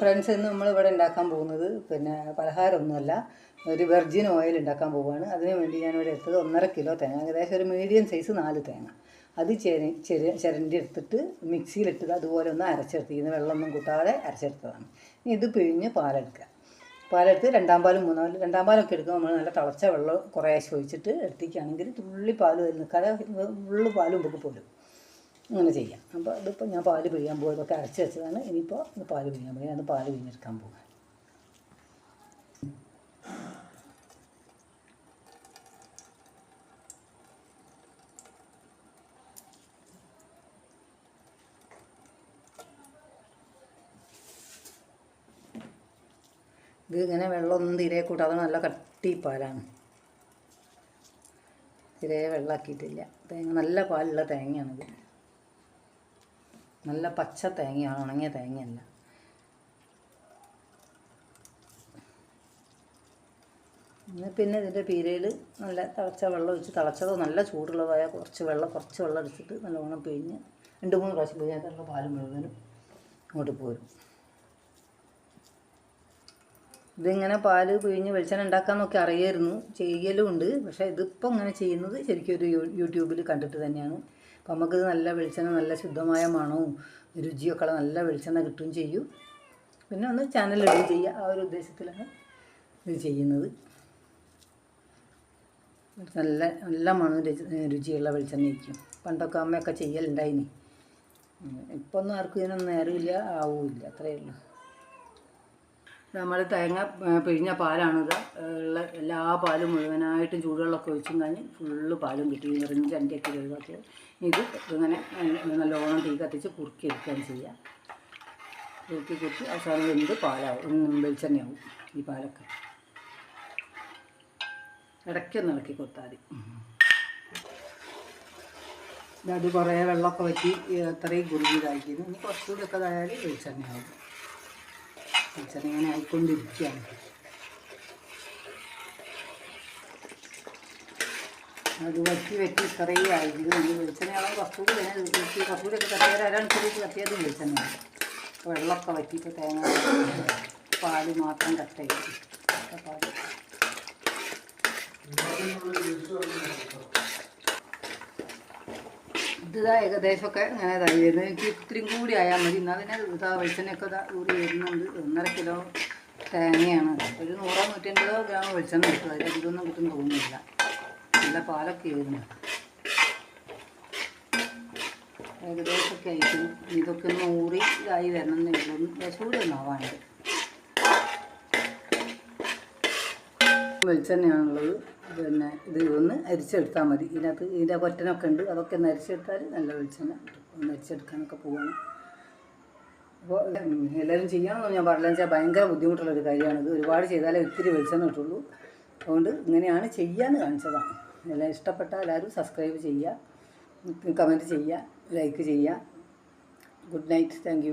Friends ഇന്ന് നമ്മൾ ഇവിടെ ഉണ്ടാക്കാൻ പോകുന്നത് പിന്നെ പലഹാരമൊന്നുമല്ല. ഒരു വെർജിൻ ഓയിൽ ഉണ്ടാക്കാൻ പോവുകയാണ് അതിന് വേണ്ടി ഞാനിവിടെ എടുത്തത് ഒന്നര കിലോ തേങ്ങ. ഏകദേശം ഒരു മീഡിയം സൈസ് നാല് തേങ്ങ. അത് ചെരി ചെരി ചിരണ്ടി എടുത്തിട്ട് മിക്സിയിലിട്ട് അതുപോലെ ഒന്ന് അരച്ചെടുത്ത്. ഇതിന് വെള്ളമൊന്നും കൂട്ടാതെ അരച്ചെടുത്തതാണ്. ഇനി ഇത് പിഴിഞ്ഞ് പാലെടുക്കുക. പാലെടുത്ത് രണ്ടാം പാലും മൂന്നാം പാലും രണ്ടാം പാലൊക്കെ എടുക്കുമ്പോൾ നമ്മൾ നല്ല തിളച്ച വെള്ളം കുറേശ്ശെ ഒഴിച്ചിട്ട് എടുത്തിക്കുകയാണെങ്കിൽ തുള്ളി പാൽ നിൽക്കാതെ ഉള്ളു പാലും നമുക്ക് പോലും അങ്ങനെ ചെയ്യാം. അപ്പോൾ ഇതിപ്പോൾ ഞാൻ പാൽ പിഴിയാൻ പോകും ഇതൊക്കെ അരച്ച് വെച്ചതാണ്. ഇനിയിപ്പോൾ ഇത് പാൽ പിഴിയാൻ പോയി. ഞാൻ പാൽ പിഴിഞ്ഞെടുക്കാൻ പോകാം ഇത് ഇങ്ങനെ വെള്ളമൊന്നും തീരെ കൂട്ടാതെ നല്ല കട്ടി പാലാണ്. തീരെ വെള്ളമാക്കിയിട്ടില്ല തേങ്ങ നല്ല പാലുള്ള തേങ്ങയാണിത്. നല്ല പച്ച തേങ്ങയാണ് ഉണങ്ങിയ തേങ്ങയല്ല. പിന്നെ ഇതിന്റെ പീരയിൽ നല്ല തിളച്ച വെള്ളം ഒഴിച്ച് തിളച്ചതോ നല്ല ചൂടുള്ളതായ കുറച്ച് വെള്ളം കുറച്ച് വെള്ളം എടുത്തിട്ട് നല്ലോണം പിഴിഞ്ഞ് രണ്ട് മൂന്ന് പ്രാവശ്യം പിഴിഞ്ഞാൽ പാൽ മുഴുവനും അങ്ങോട്ട് പോരും. ഇതിങ്ങനെ പാൽ പിഴിഞ്ഞ് വെളിച്ചെണ്ണ ഉണ്ടാക്കാമെന്നൊക്കെ അറിയായിരുന്നു ചെയ്യലും ഉണ്ട്. പക്ഷേ ഇതിപ്പോൾ ഇങ്ങനെ ചെയ്യുന്നത് ശരിക്കും ഒരു യൂട്യൂബിൽ കണ്ടിട്ട് തന്നെയാണ്. അപ്പം നമുക്കിത് നല്ല വെളിച്ചെണ്ണ നല്ല ശുദ്ധമായ മണവും രുചിയൊക്കെ നല്ല വെളിച്ചെണ്ണ കിട്ടുകയും ചെയ്യും. പിന്നെ ഒന്ന് ചാനൽ ഇടുകയും ചെയ്യുക ആ ഒരു ഉദ്ദേശത്തിലാണ് ഇത് ചെയ്യുന്നത്. നല്ല നല്ല മണവും രുചി രുചിയുള്ള വെളിച്ചെണ്ണ ഇരിക്കും പണ്ടൊക്കെ അമ്മയൊക്കെ ചെയ്യലുണ്ടായിനി. ഇപ്പോൾ ഒന്നും ആർക്കും ഇതിനൊന്നും നേരമില്ല ആവുമില്ല അത്രയേ ഉള്ളൂ. നമ്മൾ തേങ്ങ പിഴിഞ്ഞ പാലാണിത് ഉള്ള എല്ലാ പാലും മുഴുവനായിട്ടും ചൂടുവെള്ളമൊക്കെ ഒഴിച്ചും കഴിഞ്ഞ് ഫുള്ള് പാലും കിട്ടി. നിറഞ്ഞ് ചണ്ടിയൊക്കെ ഒഴിവാക്കിയത് ഇത് ഇങ്ങനെ നല്ലോണം തീ കത്തിച്ച് കുറുക്കി എടുക്കുകയാണ് ചെയ്യുക. കുറുക്കി കുറുക്കി അവസാനം വെന്ത് പാലാവും? വെളിച്ചെണ്ണയാവും ഈ പാലൊക്കെ. ഇടയ്ക്കൊന്ന് ഇളക്കി കൊടുത്താൽ മതി. അത് കുറേ വെള്ളമൊക്കെ പറ്റി അത്രയും കുറുകിയതായിരിക്കുന്നു ഇനി കുറച്ചുകൂടിയൊക്കെ ഇതായാലും വെളിച്ചെണ്ണയാവും. ഇങ്ങനെ ആയിക്കൊണ്ടിരിക്കുകയാണ് അത് വറ്റി വറ്റി ഇത്രയും ആയിരിക്കും വെളിച്ചെണ്ണയാണ്? കസ്തൂരി കുറച്ചുകൂടി വേണം വെട്ടി കുറച്ചുകൂടി ഒക്കെ കത്തിയാൽ ഒരനുസരിച്ച് കത്തിയത് വെളിച്ചെണ്ണയാണ്. അപ്പോൾ വെള്ളമൊക്കെ വറ്റിയിട്ട് തേങ്ങ പാൽ മാത്രം കട്ടയിട്ട് പാൽ. ഇതാ ഏകദേശമൊക്കെ ഇങ്ങനെ ഇതായി വരുന്നത്. എനിക്ക് ഇത്രയും കൂടി ആയാൽ മതി. എന്നാൽ തന്നെ ഇതാ വെളിച്ചെണ്ണയൊക്കെ ഇതാ ഊറി വരുന്നുണ്ട്. ഒന്നര കിലോ തേങ്ങയാണ്. ഒരു നൂറോ നൂറ്റമ്പതോ ഗ്രാം വെളിച്ചെണ്ണ കിട്ടും. അതിലധികമൊന്നും കിട്ടും തോന്നുന്നില്ല. നല്ല പാലൊക്കെ ആയിരുന്നു. ഏകദേശമൊക്കെ ആയിരിക്കും ഇതൊക്കെ ഒന്ന് ഊറി ഇതായി വരണം എന്നേ ഉള്ളൂ ലേശൂടി വെളിച്ചെണ്ണയാണുള്ളത്. പിന്നെ ഇത് ഒന്ന് അരിച്ചെടുത്താൽ മതി. ഇതിനകത്ത് ഇതിന്റെ കൊറ്റനൊക്കെ ഉണ്ട്. അതൊക്കെ ഒന്ന് അരിച്ചെടുത്താൽ നല്ല വെളിച്ചെണ്ണ ഒന്ന് അരിച്ചെടുക്കാനൊക്കെ പോവാണ് അപ്പോൾ എല്ലാവരും ചെയ്യണമെന്ന് ഞാൻ പറഞ്ഞു വെച്ചാൽ ഭയങ്കര ബുദ്ധിമുട്ടുള്ളൊരു കാര്യമാണ്. ഇത് ഒരുപാട് ചെയ്താലേ ഒത്തിരി വെളിച്ചെണ്ണ കിട്ടുള്ളൂ. അതുകൊണ്ട് ഇങ്ങനെയാണ് ചെയ്യാന്ന് കാണിച്ചതാണ്. എല്ലാം ഇഷ്ടപ്പെട്ടാൽ എല്ലാവരും സബ്സ്ക്രൈബ് ചെയ്യുക. കമന്റ് ചെയ്യുക. ലൈക്ക് ചെയ്യുക. Good night. താങ്ക്